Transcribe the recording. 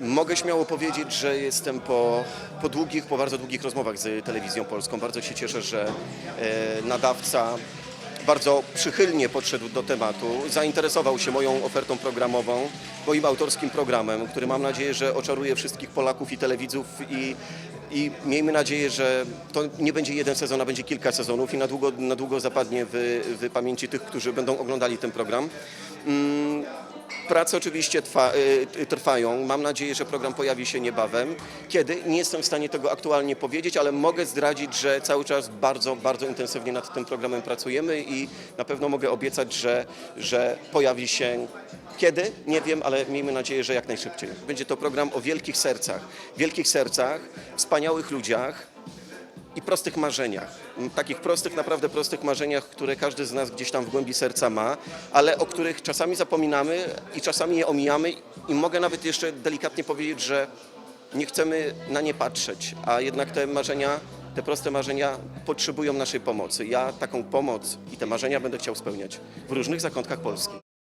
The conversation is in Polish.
Mogę śmiało powiedzieć, że jestem po, po długich, po bardzo długich rozmowach z telewizją polską. Bardzo się cieszę, że e, nadawca bardzo przychylnie podszedł do tematu, zainteresował się moją ofertą programową, moim autorskim programem, który mam nadzieję, że oczaruje wszystkich Polaków i telewidzów i, i miejmy nadzieję, że to nie będzie jeden sezon, a będzie kilka sezonów i na długo, na długo zapadnie w, w pamięci tych, którzy będą oglądali ten program. Mm, Prace oczywiście trwa, y, trwają. Mam nadzieję, że program pojawi się niebawem. Kiedy? Nie jestem w stanie tego aktualnie powiedzieć, ale mogę zdradzić, że cały czas bardzo, bardzo intensywnie nad tym programem pracujemy i na pewno mogę obiecać, że, że pojawi się kiedy? Nie wiem, ale miejmy nadzieję, że jak najszybciej. Będzie to program o wielkich sercach. Wielkich sercach, wspaniałych ludziach, i prostych marzeniach. M, Takich prostych, naprawdę prostych marzeniach, które każdy z nas gdzieś tam w głębi serca ma, ale o których czasami zapominamy i czasami je omijamy i mogę nawet jeszcze delikatnie powiedzieć, że nie chcemy na nie patrzeć, a jednak te marzenia, te proste marzenia potrzebują naszej pomocy. Ja taką pomoc i te marzenia będę chciał spełniać w różnych zakątkach Polski.